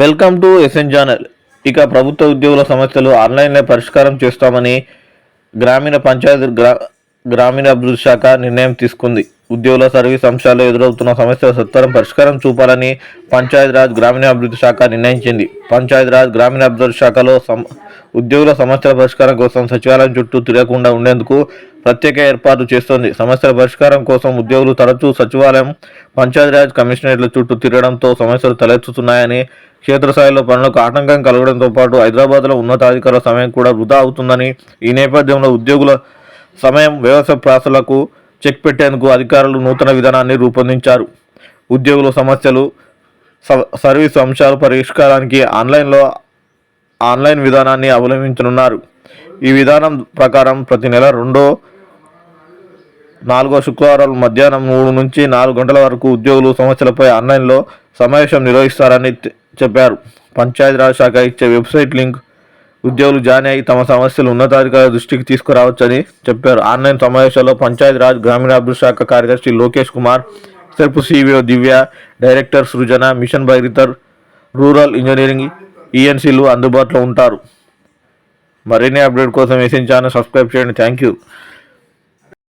Welcome to SN channel ఇక ప్రభుత్వ ఉద్యోగుల సమస్యలు ఆన్లైన్లో పరిష్కారం చేస్తామని గ్రామీణ పంచాయతీ గ్రా గ్రామీణ అభివృద్ధి శాఖ నిర్ణయం తీసుకుంది. ఉద్యోగుల సర్వీస్ అంశాల్లో ఎదురవుతున్న సమస్యల సత్వరం పరిష్కారం చూపాలని పంచాయతీరాజ్ గ్రామీణాభివృద్ధి శాఖ నిర్ణయించింది. పంచాయతీరాజ్ గ్రామీణాభివృద్ధి శాఖలో సమ ఉద్యోగుల సమస్యల పరిష్కారం కోసం సచివాలయం చుట్టూ తిరగకుండా ఉండేందుకు ప్రత్యేక ఏర్పాటు చేస్తోంది. సమస్యల పరిష్కారం కోసం ఉద్యోగులు తరచూ సచివాలయం పంచాయతీరాజ్ కమిషనరేట్ల చుట్టూ తిరగడంతో సమస్యలు తలెత్తుతున్నాయని క్షేత్రస్థాయిలో పనులకు ఆటంకం కలగడంతో పాటు హైదరాబాద్లో ఉన్నతాధికారుల సమయం కూడా వృధా అవుతుందని ఈ నేపథ్యంలో ఉద్యోగుల సమయం వ్యవసాయ ప్రాసలకు చెక్ పెట్టేందుకు అధికారులు నూతన విధానాన్ని రూపొందించారు. ఉద్యోగుల సమస్యలు స- సర్వీసు అంశాల పరిష్కారానికి ఆన్లైన్లో ఆన్లైన్ విధానాన్ని అవలంబించనున్నారు. ఈ విధానం ప్రకారం ప్రతి నెల రెండో నాలుగో శుక్రవారం మధ్యాహ్నం మూడు నుంచి నాలుగు గంటల వరకు ఉద్యోగులు సమస్యలపై ఆన్లైన్లో సమావేశం నిర్వహిస్తారని చెప్పారు. పంచాయతీరాజ్ శాఖ ఇచ్చే వెబ్సైట్ లింక్ ఉద్యోగులు జాయిన్ అయ్యి తమ సమస్యలు ఉన్నతాధికారుల దృష్టికి తీసుకురావచ్చని చెప్పారు. ఆన్లైన్ సమావేశంలో పంచాయతీరాజ్ గ్రామీణాభివృద్ధి శాఖ కార్యదర్శి Lokesh Kumar self CEO Divya director Srujana mission బైరితర్ rural engineering ఈఎన్సీలు అందుబాటులో ఉంటారు. మరిన్ని అప్డేట్ కోసం ఎస్ఎన్ ఛానల్ సబ్స్క్రైబ్ చేయండి. Thank you